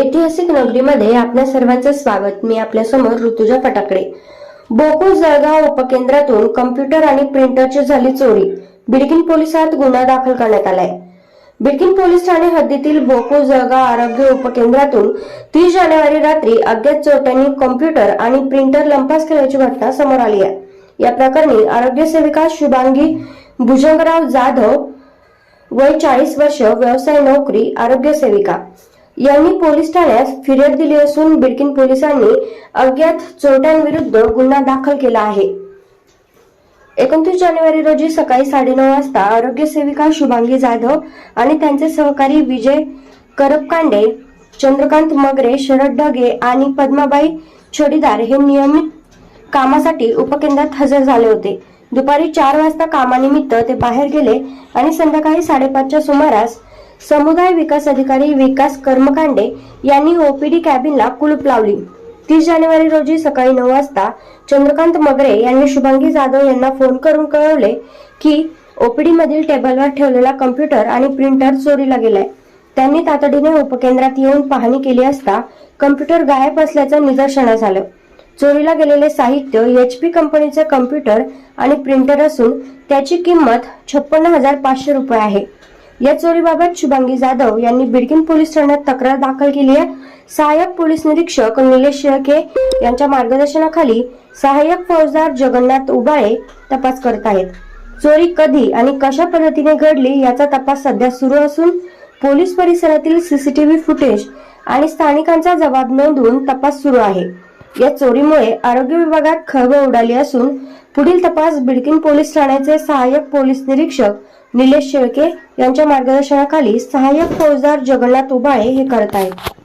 ऐतिहासिक नगरीमध्ये आपल्या सर्वांचं स्वागत. मी आपल्यासमोर ऋतुजा फटाकडे. बोको जळगाव उपकेंद्रातून कम्प्युटर आणि प्रिंटरची झाली चोरी. बिडकिन पोलिसात गुन्हा दाखल करण्यात आलाय. बिडकिन पोलीस ठाणे हद्दीतील बोको जळगाव आरोग्य उपकेंद्रातून तीस जानेवारी रात्री अज्ञात चोरट्यांनी कम्प्युटर आणि प्रिंटर लंपास केल्याची घटना समोर आली आहे. या प्रकरणी आरोग्य सेविका शुभांगी भुजंगराव जाधव वय चाळीस वर्ष व्यवसाय नोकरी आरोग्य सेविका. यांनी पोलीस ठाण्यात फिर्याद दिली असून बिडकिन पोलिसांनी अज्ञात चोरट्यांविरुद्ध गुन्हा दाखल केला आहे. एकोणतीस जानेवारी रोजी सकाळी साडेनऊ वाजता आरोग्य सेविका शुभांगी जाधव आणि त्यांचे सहकारी विजय करपकांडे चंद्रकांत मगरे शरद ढगे आणि पद्माबाई छोडीदार हे नियमित कामासाठी उपकेंद्रात हजर झाले होते. दुपारी चार वाजता कामानिमित्त ते बाहेर गेले आणि संध्याकाळी साडेपाचच्या सुमारास समुदाय विकास अधिकारी विकास कर्मकांडे यांनी ओपीडी कॅबिनला कुलूप लावली. तीस जानेवारी रोजी सकाळी नऊ वाजता चंद्रकांत मगरे यांनी शुभांगी जाधव यांना फोन करून कळवले की ओपीडी मधील टेबलवर ठेवलेला कम्प्युटर आणि प्रिंटर चोरीला गेलाय. त्यांनी तातडीने उपकेंद्रात येऊन पाहणी केली असता कम्प्युटर गायब असल्याचं निदर्शनास आलं. चोरीला गेलेले साहित्य एच पी कंपनीचे कम्प्युटर आणि प्रिंटर असून त्याची किंमत छप्पन्न हजार पाचशे रुपये आहे. या चोरीबाबत शुभांगी जाधव यांनी बिडकिन पोलीस ठाण्यात तक्रार दाखल केली आहे. सहाय्यक पोलीस निरीक्षक निलेश शेळके यांच्या मार्गदर्शनाखाली सहाय्यक फौजदार जगन्नाथ उबाळे तपास करत आहेत. चोरी कधी आणि कशा पद्धतीने घडली याचा तपास सध्या सुरू असून पोलीस परिसरातील सीसीटीव्ही फुटेज आणि स्थानिकांचा जबाब नोंदवून तपास सुरू आहे. या चोरीमुळे आरोग्य विभागात खळबळ उडाली असून पुढील तपास बिडकिन पोलीस ठाण्याचे सहाय्यक पोलीस निरीक्षक निलेश शेळके यांच्या मार्गदर्शनाखाली सहाय्यक फौजदार जगन्नाथ उबाळे हे करत आहेत.